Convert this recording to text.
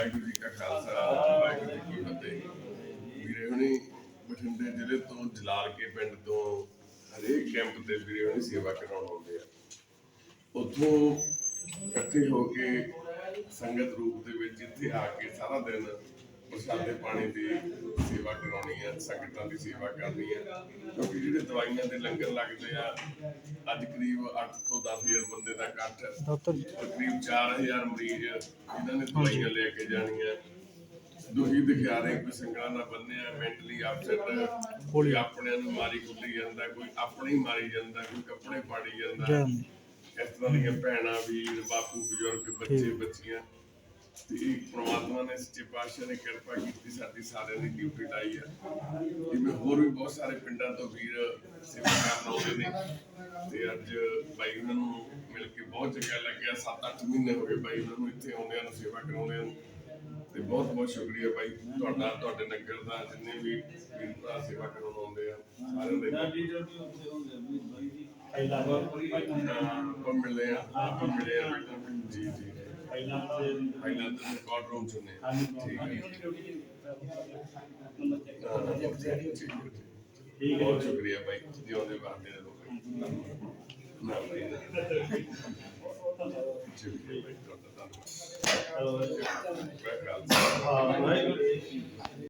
ਵਾਹਿਗੁਰੂ ਜੀ ਕਾ ਖਾਲਸਾ, ਵਾਹਿਗੁਰੂ ਜੀ ਕੀ ਫਤਿਹ। ਵੀਰੇ ਹੁਣੀ ਬਠਿੰਡੇ ਜ਼ਿਲ੍ਹੇ ਤੋਂ ਜਲਾਲ ਕੇ ਪਿੰਡ ਤੋਂ ਹਰੇਕ ਕੈਂਪ ਤੇ ਵੀਰੇ ਹੁਣੀ ਸੇਵਾ ਕਰਾਉਣ ਆਉਂਦੇ ਆ। ਉੱਥੋਂ ਇਕੱਠੇ ਹੋ ਕੇ ਸੰਗਤ ਰੂਪ ਦੇ ਵਿੱਚ ਇੱਥੇ ਆ ਕੇ ਸਾਰਾ ਦਿਨ ਪ੍ਰਸ਼ਾਦੇ ਪਾਣੀ ਦੀ ਸੇਵਾ ਕਰਾਉਣੀ ਹੈ ਸੰਗਤਾਂ ਦੀ ਸੇਵਾ ਕਰਨੀ ਹੈ। ਕਿਉਂਕਿ ਜਿਹੜੇ ਦਵਾਈਆਂ ਦੇ ਲੰਗਰ ਲੱਗਦੇ ਆ ਅੱਜ ਕਰੀਬ 8 ਤੋਂ 10000 ਬੰਦੇ ਦਾ ਇਕੱਠ ਹੈ। ਤਕਰੀਬ 4000 ਮਰੀਜ਼ ਇਹਨਾਂ ਨੇ ਦਵਾਈਆਂ ਲੈ ਕੇ ਜਾਣੀਆਂ। ਦੁਖੀ ਦਿਖਿਆਰੇ ਕੋਈ ਸੰਗਲਾਂ ਨਾਲ ਬੰਨਿਆ ਮੈਂਟਲੀ ਅਪਸੈਟ ਕੋਈ ਆਪਣਿਆਂ ਨੂੰ ਮਾਰੀ ਕੁੱਟੀ ਜਾਂਦਾ ਕੋਈ ਆਪਣੀ ਮਾਰੀ ਜਾਂਦਾ ਕੋਈ ਕੱਪੜੇ ਪਾੜੀ ਜਾਂਦਾ। ਇਸ ਤਰ੍ਹਾਂ ਦੀਆਂ ਭੈਣਾਂ ਵੀਰ ਬਾਪੂ ਬਜ਼ੁਰਗ ਬੱਚੇ ਬੱਚੀਆਂ ਤੇ ਪ੍ਰਮਾਤਮਾ ਨੇ ਸੱਚੇ ਪਾਤਸ਼ਾਹ ਨੇ ਕਿਰਪਾ ਕੀਤੀ ਸਾਡੀ ਸਾਰਿਆਂ ਦੀ ਡਿਊਟੀ ਲਾਈ ਹੈ। ਜਿਵੇਂ ਹੋਰ ਵੀ ਬਹੁਤ ਸਾਰੇ ਪਿੰਡਾਂ ਤੋਂ ਵੀਰ ਸੇਵਾ ਕਰਨ ਆਉਂਦੇ ਨੇ। ਤੇ ਅੱਜ ਬਾਈ ਉਹਨਾਂ ਨੂੰ ਮਿਲ ਕੇ ਬਹੁਤ ਚੰਗਾ ਲੱਗਿਆ। 7-8 ਮਹੀਨੇ ਹੋ ਗਏ ਬਾਈ ਉਹਨਾਂ ਨੂੰ ਇੱਥੇ ਆਉਂਦਿਆਂ ਨੂੰ ਸੇਵਾ ਕਰਾਉਂਦਿਆਂ ਨੂੰ। ਤੇ ਬਹੁਤ ਬਹੁਤ ਸ਼ੁਕਰੀਆ ਬਾਈ। ਤੁਹਾਡਾ ਤੁਹਾਡੇ ਨਗਰ ਦਾ ਜਿੰਨੇ ਵੀ ਵੀਰ ਭਰਾ ਸੇਵਾ ਕਰਾਉਣ ਆਉਂਦੇ ਆ ਸਾਰਿਆਂ ਦੇ ਆਪਾਂ ਮਿਲੇ ਆ ਆਪਾਂ ਮਿਲੇ ਆ। ਜੀ ਜੀ। ਪਹਿਲਾਂ ਤਾਂ ਰਿਕਾਰਡ ਰੂਮ ਚ ਨੇ ਠੀਕ ਹੈ ਬਹੁਤ ਸ਼ੁਕਰੀਆ ਭਾਈ ਜਿਉਂਦੇ ਵਾਸਤੇ ਰਹੋ ਨਾ ਭਾਈ ਨਾ ਸ਼ੁਕਰੀਆ ਭਾਈ ਤੁਹਾਡਾ ਧੰਨਵਾਦ